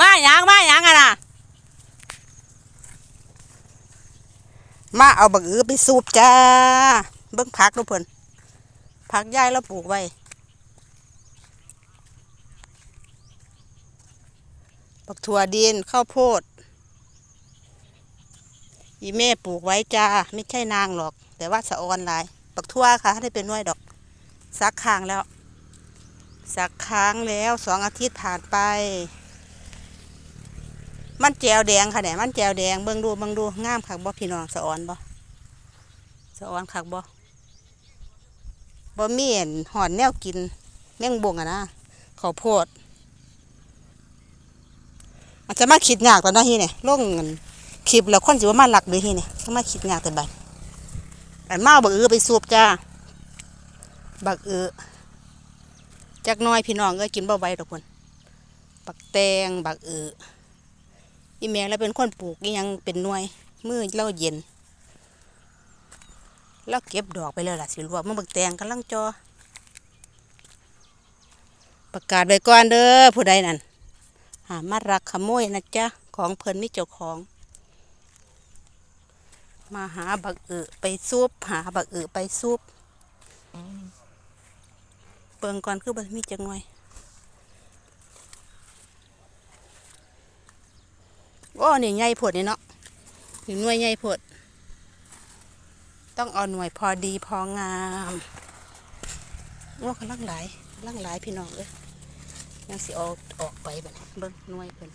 มาหยังมาหยังอะน่ะมาเอาบักอือไปสูบจ้า เบิ่งผักดูเพิ่นผักยายเราปลูกไว้บักถั่วดินข้าวโพด อีแม่ปลูกไว้จ้า ไม่ใช่นางหรอก แต่ว่าสะออนหลายบักทั่วค่ะได้เป็นน้อยดอกซักค้างแล้วซักค้างแล้วสองอาทิตย์ผ่านไป มันแจวแดงค่ะเนี่ยมันแจวแดงเบิ่งดูเบิ่งดูงามคักบ่พี่น้องสะออนบ่สะออนคักบ่บ่มีนหอนแนวกินแมงบงอะนะข้าวโพดอาจจะมาคิดยากตอนนั้นฮีเนี่ยลงเงินคลิปแล้วคนสิว่ามาหลักเลยฮีเนี่ยต้องมาคิดยากแต่บัดอันมาเอาบักเอือไปสูบจ้าบักเอือจักน้อยพี่น้องก็กินบ่ไหวดอกคนบักแตงบักเอือ อีแม่เราเป็นคนปลูกยังเป็นหน่วยมือเราเย็นเราเก็บดอกไปเลยล่ะสิรวบมันบักแตงกำลังจอ ประกาศไว้ก่อนเด้อผู้ใดนั่นหามารักขโมยนะจ๊ะ ของเพิ่นมีเจ้าของ มาหาบักเอือไปซุปหาบักเอือไปซุปเปิงก่อนคือบัมีจังหน่ โอ้นี่ใหญ่ผดนี่เนาะถึงหน่วยใหญ่ผด ต้องเอาหน่วยพอดีพองามโอ้กำลังหลายกำลังหลายพี่น้องเอ้ยยังสิออกออกไปแบบเบิ้งหน่วยเพิ่น